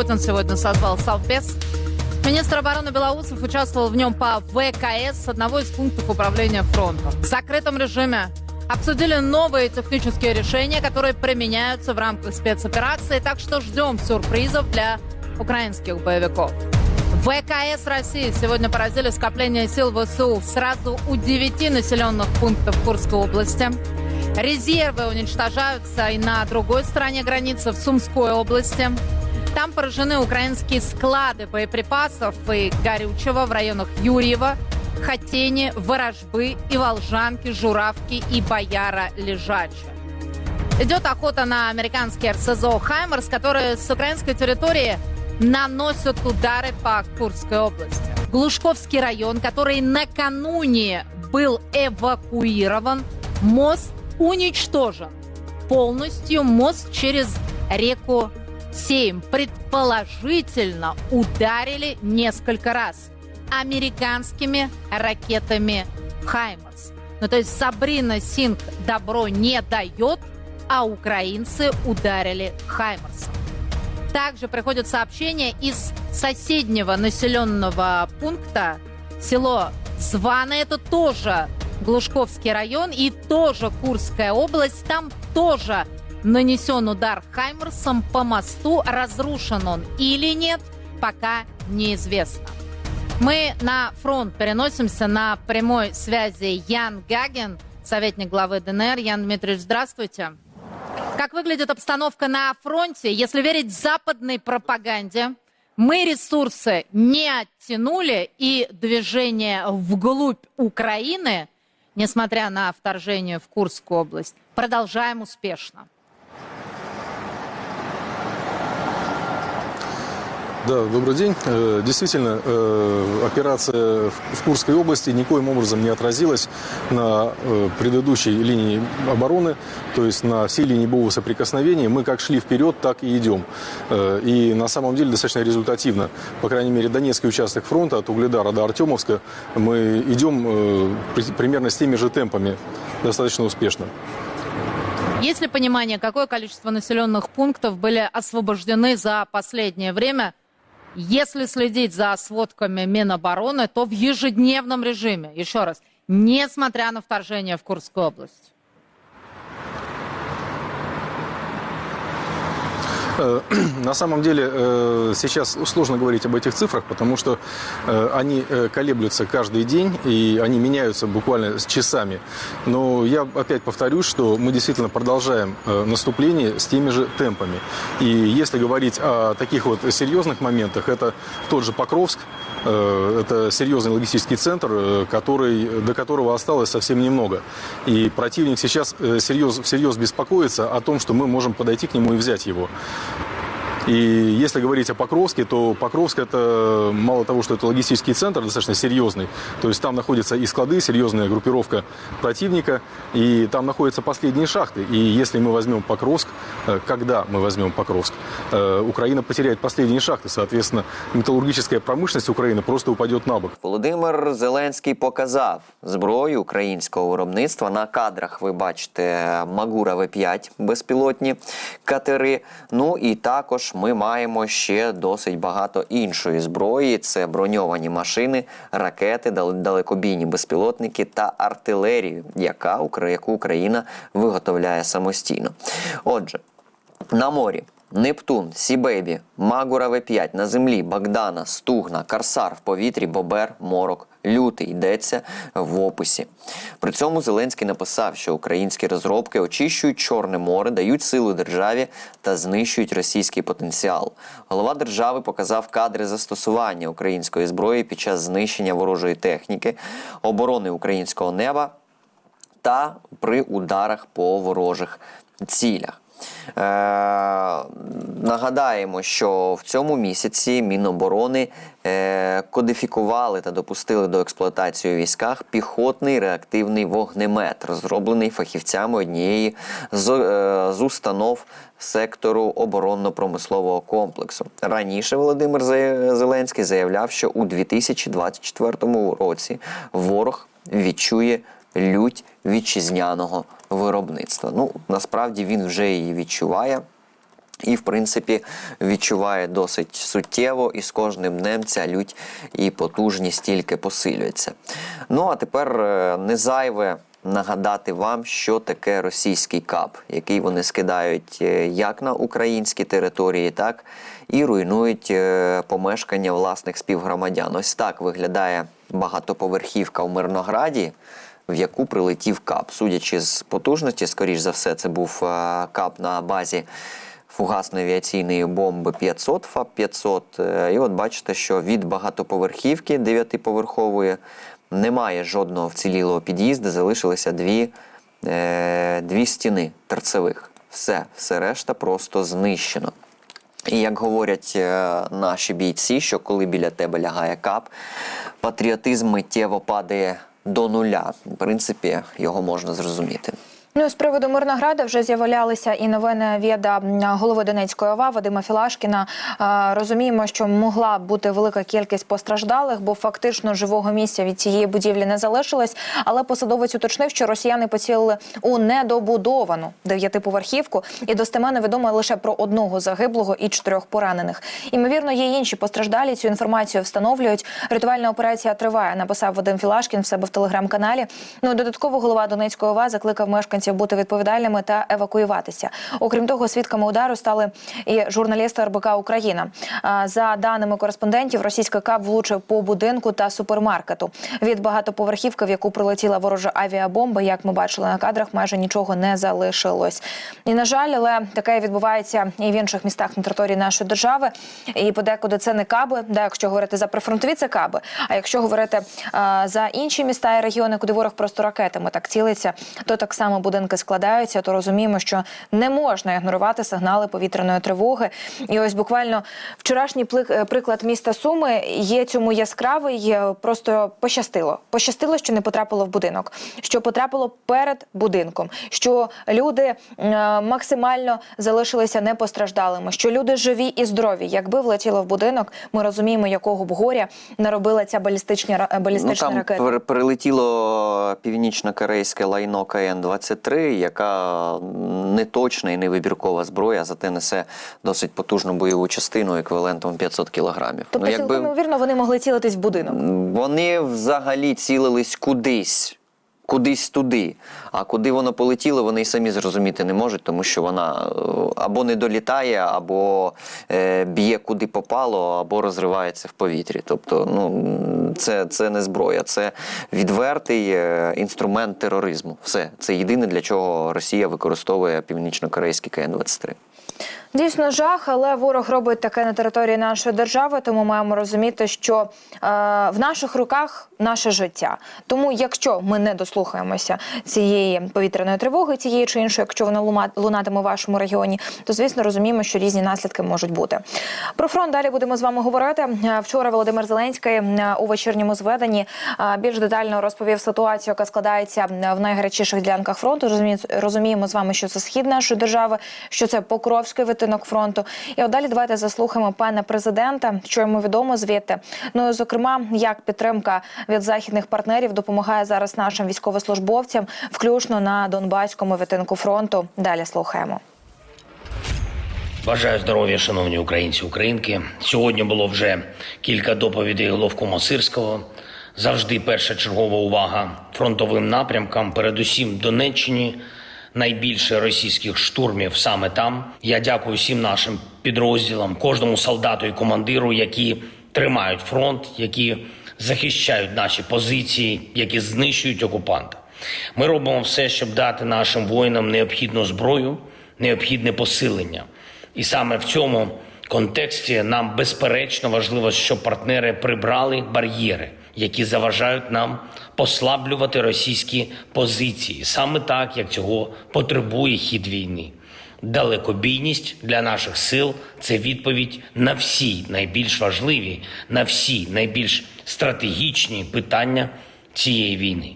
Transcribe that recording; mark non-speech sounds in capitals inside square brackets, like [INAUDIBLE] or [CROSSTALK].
Путин сегодня созвал Совбез. Министр обороны Белоусов участвовал в нем по ВКС одного из пунктов управления фронтом. В закрытом режиме обсудили новые технические решения, которые применяются в рамках спецоперации, так что ждем сюрпризов для украинских боевиков. ВКС России сегодня поразили скопление сил ВСУ сразу у девяти населенных пунктов Курской области. Резервы уничтожаются и на другой стороне границы, в Сумской области. Там поражены украинские склады боеприпасов и горючего в районах Юрьева, Хотени, Ворожбы и Волжанки, Журавки и Бояра Лежача. Идет охота на американские РСЗО «Хаймерс», которые с украинской территории наносят удары по Курской области. Глушковский район, который накануне был эвакуирован, мост уничтожен. Полностью мост через реку Сейм предположительно ударили несколько раз американскими ракетами «Хаймерс». Ну, то есть Сабрина Синг добро не дает, а украинцы ударили «Хаймерсом». Также приходят сообщения из соседнего населенного пункта, село Звано, это тоже Глушковский район и тоже Курская область. Там тоже нанесен удар Хаймерсом по мосту. Разрушен он или нет, пока неизвестно. Мы на фронт переносимся на прямой связи Ян Гаген, советник главы ДНР. Ян Дмитриевич, здравствуйте. Как выглядит обстановка на фронте? Если верить западной пропаганде, мы ресурсы не оттянули и движение вглубь Украины, несмотря на вторжение в Курскую область, продолжаем успешно. Да, добрый день. Э, Действительно, э, операция в Курской области никоим образом не отразилась на э, предыдущей линии обороны, то есть на всей линии боевого соприкосновения. Мы как шли вперед, так и идем. И на самом деле достаточно результативно. По крайней мере, Донецкий участок фронта от Угледара до Артемовска мы идем при- примерно с теми же темпами, достаточно успешно. Есть ли понимание, какое количество населенных пунктов были освобождены за последнее время? Если следить за сводками Минобороны, то в ежедневном режиме, еще раз, несмотря на вторжение в Курскую область. [CLEARS THROAT] На самом деле э, сейчас сложно говорить об этих цифрах, потому что э, они э, колеблются каждый день и они меняются буквально с часами. Но я опять повторюсь, что мы действительно продолжаем э, наступление с теми же темпами. И если говорить о таких вот серьезных моментах, это тот же Покровск, Э, Это серьезный логистический центр, э, который, до которого осталось совсем немного. И противник сейчас э, серьез, всерьез беспокоится о том, что мы можем подойти к нему и взять его. И если говорить о Покровске, то Покровск это мало того, что это логистический центр достаточно серьезный, то есть там находятся и склады, серьезная группировка противника, и там находятся последние шахты. И если мы возьмем Покровск, когда мы возьмем Покровск, э, Украина потеряет последние шахты, соответственно, металлургическая промышленность Украины просто упадет на бок. Володимир Зеленський показав зброю українського виробництва. На кадрах ви бачите Магура В5 безпілотні катери. Ну і також ми маємо ще досить багато іншої зброї: це броньовані машини, ракети, дал- далекобійні безпілотники та артилерію, яка Укра- яку Україна виготовляє самостійно. Отже, на морі. Нептун, Сібебі, Магура В5 на землі, Богдана, Стугна, Карсар в повітрі, Бобер, Морок, Лютий йдеться в описі. При цьому Зеленський написав, що українські розробки очищують Чорне море, дають силу державі та знищують російський потенціал. Голова держави показав кадри застосування української зброї під час знищення ворожої техніки, оборони українського неба та при ударах по ворожих цілях. Е, нагадаємо, що в цьому місяці Міноборони е, кодифікували та допустили до експлуатації у військах піхотний реактивний вогнемет, розроблений фахівцями однієї з, е, з установ сектору оборонно-промислового комплексу. Раніше Володимир Зеленський заявляв, що у 2024 році ворог відчує лють вітчизняного виробництва. Ну насправді він вже її відчуває. І, в принципі, відчуває досить суттєво, і з кожним днем ця лють і потужність тільки посилюється. Ну а тепер е, не зайве нагадати вам, що таке російський кап, який вони скидають е, як на українські території, так і руйнують е, помешкання власних співгромадян. Ось так виглядає багатоповерхівка в Мирнограді в яку прилетів кап. Судячи з потужності, скоріш за все, це був е, кап на базі фугасної авіаційної бомби 500 ФАП-500. Е, І от бачите, що від багатоповерхівки дев'ятиповерхової немає жодного вцілілого під'їзду, залишилися дві, е, дві стіни торцевих. Все, все решта просто знищено. І як говорять наші бійці, що коли біля тебе лягає кап, патріотизм миттєво падає до нуля. В принципі, його можна зрозуміти. Ну, з приводу Мирнограда вже з'являлися і новини від а, голови Донецької ОВА Вадима Філашкіна. Розуміємо, що могла бути велика кількість постраждалих, бо фактично живого місця від цієї будівлі не залишилось. Але посадовець уточнив, що росіяни поцілили у недобудовану дев'ятиповерхівку, і достеменно відомо лише про одного загиблого і чотирьох поранених. Імовірно, є інші постраждалі. Цю інформацію встановлюють. Рятувальна операція триває. Написав Вадим Філашкін в себе в телеграм-каналі. Ну додатково голова Донецької ОВА закликав мешканців бути відповідальними та евакуюватися. Окрім того, свідками удару стали і журналісти РБК Україна. За даними кореспондентів, російський кап влучив по будинку та супермаркету. Від багатоповерхівки, в яку прилетіла ворожа авіабомба, як ми бачили на кадрах, майже нічого не залишилось. І на жаль, але таке відбувається і в інших містах на території нашої держави. І подекуди це не каби. Да, якщо говорити за прифронтові, це каби. А якщо говорити а, за інші міста і регіони, куди ворог просто ракетами так цілиться, то так само будинки складаються. То розуміємо, що не можна ігнорувати сигнали повітряної тривоги. І ось буквально вчорашній е, приклад міста Суми є цьому яскравий. е, Просто пощастило. Пощастило, що не потрапило в будинок, що потрапило перед будинком, що люди е, максимально залишилися непостраждалими, що люди живі і здорові. Якби влетіло в будинок, ми розуміємо, якого б горя наробила ця балістична балістична ну, там ракета. прилетіло північно-корейське лайно КН-23, яка неточна і невибіркова зброя, зате несе досить потужну бойову частину еквівалентом 500 кілограмів. Тобто, ну, цілком ймовірно, вони могли цілитись в будинок. Вони взагалі цілились кудись. Кудись туди. А куди воно полетіло, вони й самі зрозуміти не можуть, тому що вона е, або не долітає, або е, б'є куди попало, або розривається в повітрі. Тобто, ну це, це не зброя, це відвертий е, інструмент тероризму. Все, це єдине для чого Росія використовує північно-корейський КН-23. Дійсно жах, але ворог робить таке на території нашої держави, тому маємо розуміти, що е, в наших руках наше життя. Тому, якщо ми не дослухаємося цієї повітряної тривоги, цієї чи іншої, якщо вона лунатиме в вашому регіоні, то звісно розуміємо, що різні наслідки можуть бути. Про фронт далі будемо з вами говорити. Е, Вчора Володимир Зеленський е, у вечірньому зведенні е, більш детально розповів ситуацію, яка складається в найгарячіших ділянках фронту. Розумі- Розуміємо з вами, що це схід нашої держави, що це Покровський відтинок фронту. І от далі давайте заслухаємо пана президента, що йому відомо звідти. Ну і зокрема, як підтримка від західних партнерів допомагає зараз нашим військовослужбовцям, включно на Донбаському відтинку фронту. Далі слухаємо. Бажаю здоров'я, шановні українці, українки. Сьогодні було вже кілька доповідей головкома Сирського. Завжди перша чергова увага фронтовим напрямкам, передусім Донеччині. Найбільше російських штурмів саме там. Я дякую всім нашим підрозділам, кожному солдату і командиру, які тримають фронт, які захищають наші позиції, які знищують окупанта. Ми робимо все, щоб дати нашим воїнам необхідну зброю, необхідне посилення. І саме в цьому контексті нам безперечно важливо, щоб партнери прибрали бар'єри, які заважають нам послаблювати російські позиції, саме так, як цього потребує хід війни. Далекобійність для наших сил це відповідь на всі найбільш важливі, на всі найбільш стратегічні питання цієї війни.